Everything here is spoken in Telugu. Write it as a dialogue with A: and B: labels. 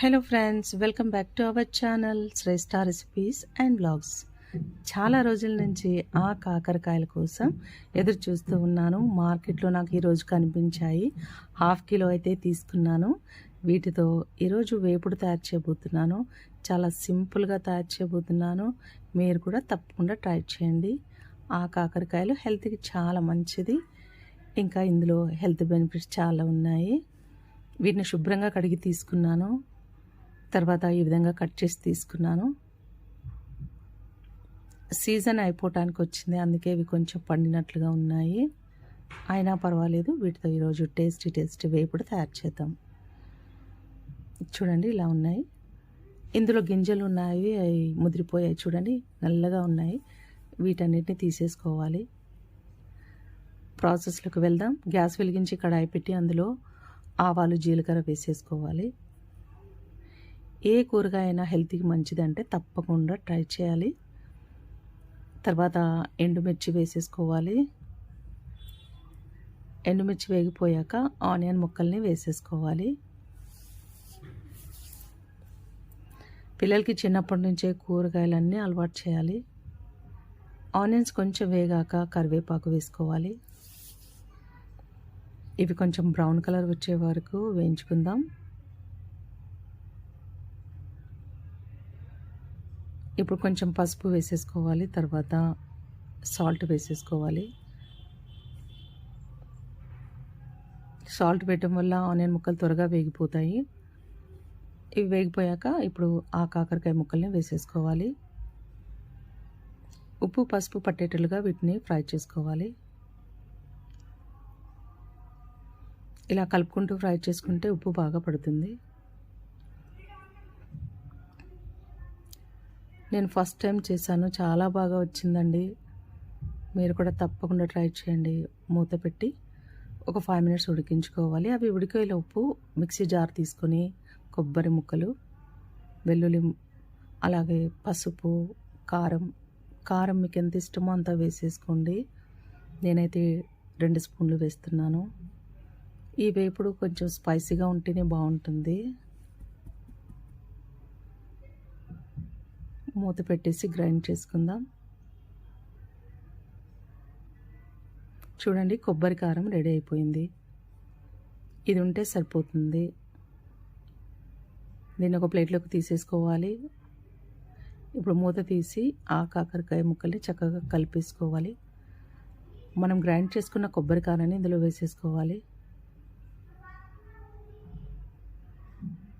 A: Hello friends welcome back to our channel Shreshta recipes and blogs చాలా రోజుల నుంచి ఆ కాకరకాయల కోసం ఎదురు చూస్తూ ఉన్నాను. మార్కెట్లో నాకు ఈరోజు కనిపించాయి. హాఫ్ కిలో అయితే తీసుకున్నాను. వీటితో ఈరోజు వేపుడు తయారు చేయబోతున్నాను. చాలా సింపుల్గా తయారు చేయబోతున్నాను. మీరు కూడా తప్పకుండా ట్రై చేయండి. ఆ కాకరకాయలు హెల్త్కి చాలా మంచిది. ఇంకా ఇందులో హెల్త్ బెనిఫిట్స్ చాలా ఉన్నాయి. వీటిని శుభ్రంగా కడిగి తీసుకున్నాను. తర్వాత ఈ విధంగా కట్ చేసి తీసుకున్నాను. సీజన్ అయిపోవటానికి వచ్చింది. అందుకే ఇవి కొంచెం పండినట్లుగా ఉన్నాయి. అయినా పర్వాలేదు. వీటితో ఈరోజు టేస్టీ టేస్టీ వేపుడు తయారు చేద్దాం. చూడండి ఇలా ఉన్నాయి. ఇందులో గింజలు ఉన్నాయి అవి ముదిరిపోయాయి చూడండి. నల్లగా ఉన్నాయి. వీటన్నిటిని తీసేసుకోవాలి. ప్రాసెస్లోకి వెళ్దాం. గ్యాస్ వెలిగించి కడాయి పెట్టి అందులో ఆవాలు జీలకర్ర వేసేసుకోవాలి. ఏ కూరగాయ అయినా హెల్త్కి మంచిదంటే తప్పకుండా ట్రై చేయాలి. తర్వాత ఎండుమిర్చి వేసేసుకోవాలి. ఎండుమిర్చి వేగిపోయాక ఆనియన్ ముక్కల్ని వేసేసుకోవాలి. పిల్లలకి చిన్నప్పటి నుంచే కూరగాయలన్నీ అలవాటు చేయాలి. ఆనియన్స్ కొంచెం వేగాక కరివేపాకు వేసుకోవాలి. ఇవి కొంచెం బ్రౌన్ కలర్ వచ్చే వరకు వేయించుకుందాం. ఇప్పుడు కొంచెం పసుపు వేసేసుకోవాలి తర్వాత సాల్ట్ వేసేసుకోవాలి. సాల్ట్ వేయటం వల్ల ఆనియన్ ముక్కలు త్వరగా వేగిపోతాయి. ఇవి వేగిపోయాక ఇప్పుడు ఆ కాకరకాయ ముక్కల్ని వేసేసుకోవాలి. ఉప్పు పసుపు పట్టేటట్లుగా వీటిని ఫ్రై చేసుకోవాలి. ఇలా కలుపుకుంటూ ఫ్రై చేసుకుంటే ఉప్పు బాగా పడుతుంది. నేను ఫస్ట్ టైం చేశాను. చాలా బాగా వచ్చిందండి. మీరు కూడా తప్పకుండా ట్రై చేయండి. మూత పెట్టి ఒక ఫైవ్ మినిట్స్ ఉడికించుకోవాలి. అవి ఉప్పు మిక్సీ జార్ తీసుకొని కొబ్బరి ముక్కలు వెల్లుల్లి అలాగే పసుపు కారం కారం మీకు ఎంత ఇష్టమో అంత వేసేసుకోండి. నేనైతే రెండు స్పూన్లు వేస్తున్నాను. ఈ వేపుడు కొంచెం స్పైసీగా ఉంటేనే బాగుంటుంది. మూత పెట్టేసి గ్రైండ్ చేసుకుందాం. చూడండి కొబ్బరి కారం రెడీ అయిపోయింది. ఇది ఉంటే సరిపోతుంది. దీన్ని ఒక ప్లేట్లోకి తీసేసుకోవాలి. ఇప్పుడు మూత తీసి ఆ కాకరకాయ ముక్కల్ని చక్కగా కలిపేసుకోవాలి. మనం గ్రైండ్ చేసుకున్న కొబ్బరి కారాన్ని ఇందులో వేసేసుకోవాలి.